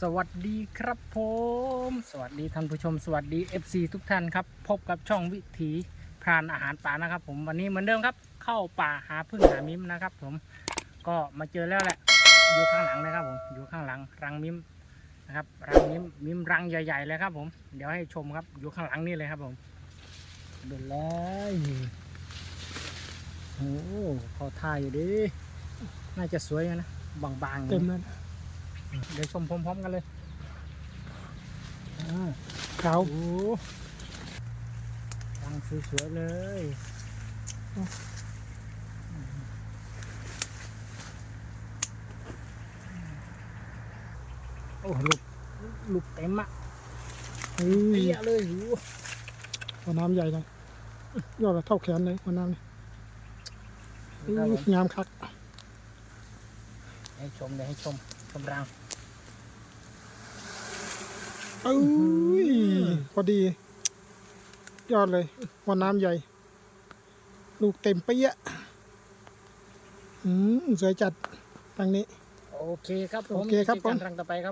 สวัสดีครับผม สวัสดีท่านผู้ชมสวัสดี FC ทุกท่านครับ พบกับช่องวิถีพรานอาหารป่านะครับ ผมวันนี้เหมือนเดิมครับ เข้าป่าหาพึ่งหามิมนะครับ ผมก็มาเจอแล้วแหละ อยู่ข้างหลังนะครับผมอยู่ข้างหลังรังมิมนะครับรังมิมมิมรังใหญ่ๆเลยครับ ผมเดี๋ยวให้ชมครับอยู่ข้างหลังนี่เลยครับผมเดินเลยโอ้โหพอท่ายอยู่ดิน่าจะสวยนะบางๆเต็มแล้ว เดี๋ยวชมพร้อมๆกันเลยอ่าขาวโอ้รังสวยๆเลยโอ้ลูกลูกเต็มอะอุ้ยเปี้ยเลยโอ้หัวน้ำใหญ่เลยยอดละเท่าแขนเลยหัวน้ำนี่ครับผมอุ้ยงามคักให้ชมเดี๋ยวให้ชม ชมรังอุ้ยพอดี ยอดเลยหัวน้ำใหญ่ ลูกเต็มเปี้ยะอืมสวยจัดทางนี้ โอเคครับผมโอเคครับผมจอกันรังต่อไปครับ